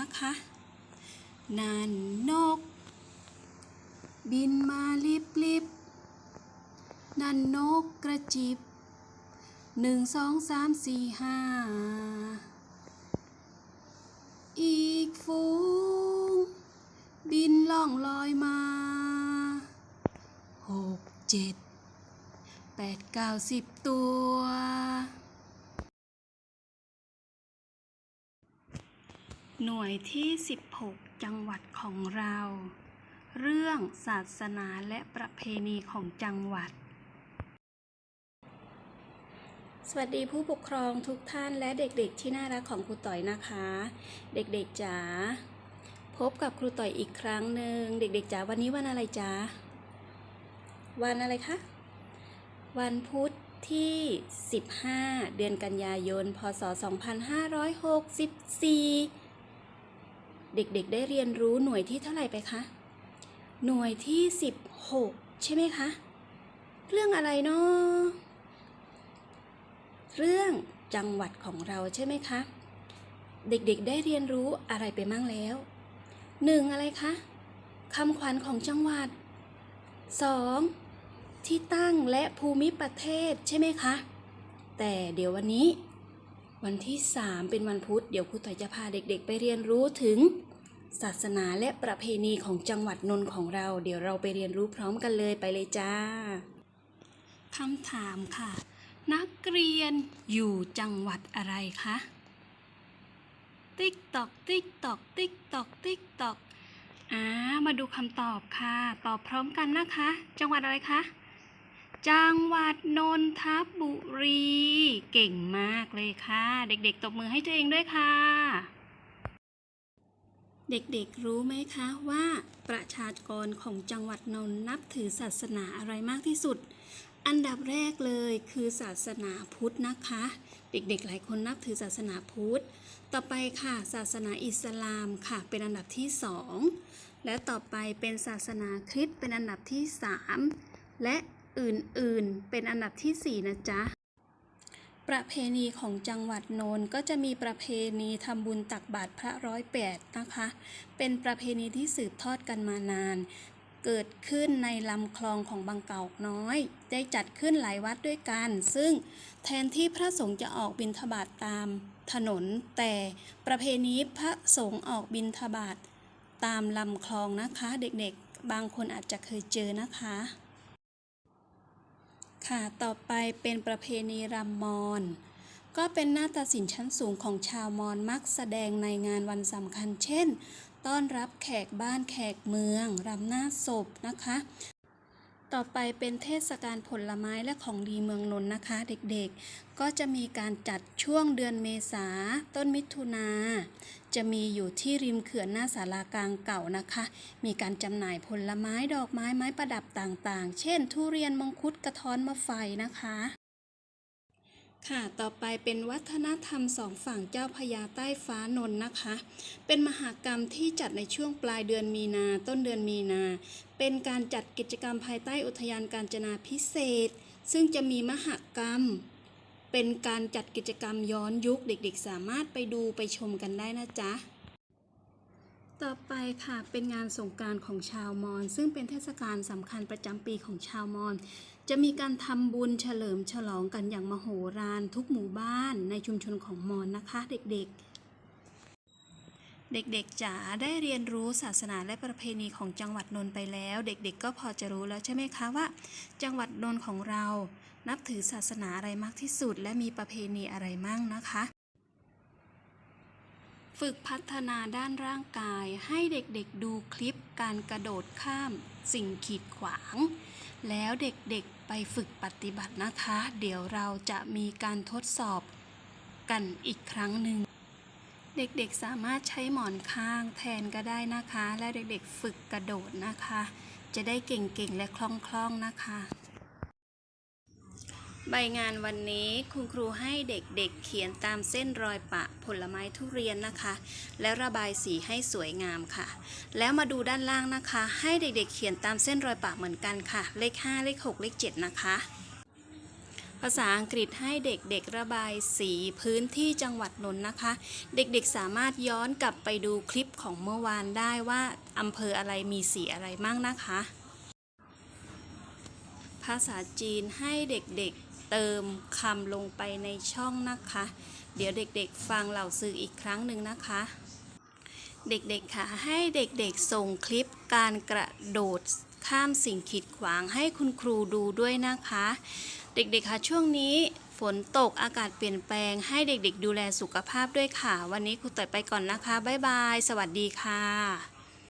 นะคะ นั่นนก บินมาลิบลิบนั่นนกกระจิบหนึ่งสองสามสี่ห้าอีกฝูง บินล่องลอยมาหกเจ็ดแปดเก้าสิบตัว หน่วยที่ 16 จังหวัดของเรา เรื่องศาสนาและประเพณีของจังหวัด สวัสดีผู้ปกครองทุกท่านและเด็กๆที่น่ารักของครูต่อยนะคะ เด็กๆจ๋าพบกับครูต่อยอีกครั้งหนึ่งเด็กๆจ๋าวันนี้วันอะไรจ๋าวันอะไรคะ วันพุธที่ 15 เดือนกันยายน พศ 2564 เด็กๆ ได้เรียนรู้หน่วยที่เท่าไหร่ไปคะ หน่วยที่ 16 ใช่ไหมคะ เรื่องอะไรเนาะเรื่องจังหวัดของเราใช่ไหมคะ เด็กๆ ได้เรียนรู้อะไรไปมั่งแล้วหนึ่งอะไรคะคำขวัญของจังหวัดสองที่ตั้งและภูมิประเทศใช่ไหมคะ แต่เดี๋ยววันนี้ วันที่ 3 เป็นวันพุธ เดี๋ยวครูต่อยจะพาเด็กๆ ไปเรียนรู้ถึง ศาสนาและประเพณีของจังหวัดนนท์ของเรา เดี๋ยวเราไปเรียนรู้พร้อมกันเลยไปเลยจ้าคำถามค่ะ นักเรียนอยู่จังหวัดอะไรคะ ติ๊กตอกติ๊กตอกติ๊กตอกติ๊กตอกอ่ามาดูคำตอบค่ะ ตอบพร้อมกันนะคะ จังหวัดอะไรคะ จังหวัดนนทบุรี เก่งมากเลยค่ะ เด็กๆ ตบมือให้ตัวเองด้วยค่ะ เด็กๆ รู้ไหมคะว่าประชากรของจังหวัดนนท์นับถือศาสนาอะไรมากที่สุด อันดับแรกเลยคือศาสนาพุทธนะคะ เด็กๆ หลายคนนับถือศาสนาพุทธ ต่อไปค่ะ ศาสนาอิสลามค่ะ เป็นอันดับที่สองและต่อไปเป็นศาสนาคริสต์เป็นอันดับที่สามและ อื่นๆ เป็นอันดับที่สี่นะจ๊ะ ประเพณีของจังหวัดนนท์ก็จะมีประเพณีทำบุญตักบาตรพระร้อยแปดนะคะ เป็นประเพณีที่สืบทอดกันมานาน เกิดขึ้นในลำคลองของบางเก่าน้อย ได้จัดขึ้นหลายวัดด้วยกัน ซึ่งแทนที่พระสงฆ์จะออกบิณฑบาตตามถนน แต่ประเพณีพระสงฆ์ออกบิณฑบาตตามลำคลองนะคะ เด็กๆ บางคนอาจจะเคยเจอนะคะ ค่ะต่อไปเป็นประเพณีรำมอนก็เป็นหน้าฏศิลป์ชั้นสูงของชาวมอญมักแสดงในงานวันสำคัญ เช่น ต้อนรับแขกบ้านแขกเมืองรำหน้าศพนะคะ ต่อไปเป็นเทศกาลผลไม้และของดีเมืองนนท์นะคะ เด็กๆ ก็จะมีการจัดช่วงเดือนเมษาต้นมิถุนา จะมีอยู่ที่ริมเขื่อนหน้าศาลากลางเก่านะคะ มีการจำหน่ายผลไม้ดอกไม้ไม้ประดับต่างๆ เช่น ทุเรียนมังคุดกระท้อนมะไฟนะคะ ค่ะ ต่อไปเป็นวัฒนธรรมสองฝั่งเจ้าพระยาใต้ฟ้านนท์นะคะ เป็นมหากรรมที่จัดในช่วงปลายเดือนมีนาต้นเดือนมีนา เป็นการจัดกิจกรรมภายใต้อุทยานการจนาพิเศษ ซึ่งจะมีมหากรรม เป็นการจัดกิจกรรมย้อนยุคเด็กๆ สามารถไปดูไปชมกันได้นะจ๊ะ ต่อไปค่ะเป็นงานสงการของชาวมอญซึ่งเป็นเทศกาลสำคัญประจำปีของชาวมอญจะมีการทำบุญเฉลิมฉลองกันอย่างมโหฬารทุกหมู่บ้านในชุมชนของมอญนะคะ เด็กๆ เด็กๆจ๋าได้เรียนรู้ศาสนาและประเพณีของจังหวัดนนท์ไปแล้ว เด็กๆ ก็พอจะรู้แล้วใช่ไหมคะว่า จังหวัดนนท์ของเรา นับถือศาสนาอะไรมากที่สุด และมีประเพณีอะไรมั่งนะคะ ฝึกพัฒนาด้านร่างกายให้เด็กๆดูคลิปการกระโดดข้าม สิ่งขีดขวาง แล้วเด็กๆไปฝึกปฏิบัตินะคะ เดี๋ยวเราจะมีการทดสอบกันอีกครั้งหนึ่ง เด็กๆสามารถใช้หมอนข้างแทนก็ได้นะคะ และเด็กๆฝึกกระโดดนะคะ จะได้เก่งๆและคล่องๆนะคะ ใบงานวันนี้คุณครูให้เด็กๆเขียนตามเส้นรอยปะผลไม้ทุเรียนนะคะ แล้วระบายสีให้สวยงามค่ะ แล้วมาดูด้านล่างนะคะ ให้เด็กๆเขียนตามเส้นรอยปะเหมือนกันค่ะ เลข 5 เลข 6 เลข 7 นะคะ ภาษาอังกฤษให้เด็กๆระบายสีพื้นที่จังหวัดนนท์นะคะ เด็กๆสามารถย้อนกลับไปดูคลิปของเมื่อวานได้ว่าอำเภออะไรมีสีอะไรมั่งนะคะ ภาษาจีนให้เด็กๆเติมคำลงไปในช่องนะคะ เดี๋ยวเด็กๆฟังเหล่าสื่ออีกครั้งหนึ่งนะคะเด็กๆค่ะ ให้เด็กๆส่งคลิปการกระโดดข้ามสิ่งขีดขวางให้คุณครูดูด้วยนะคะ เด็กๆค่ะช่วงนี้ฝนตกอากาศเปลี่ยนแปลงให้เด็กๆ ดูแลสุขภาพด้วยค่ะ วันนี้ครูต่อยไปก่อนนะคะ บ๊ายบาย สวัสดีค่ะ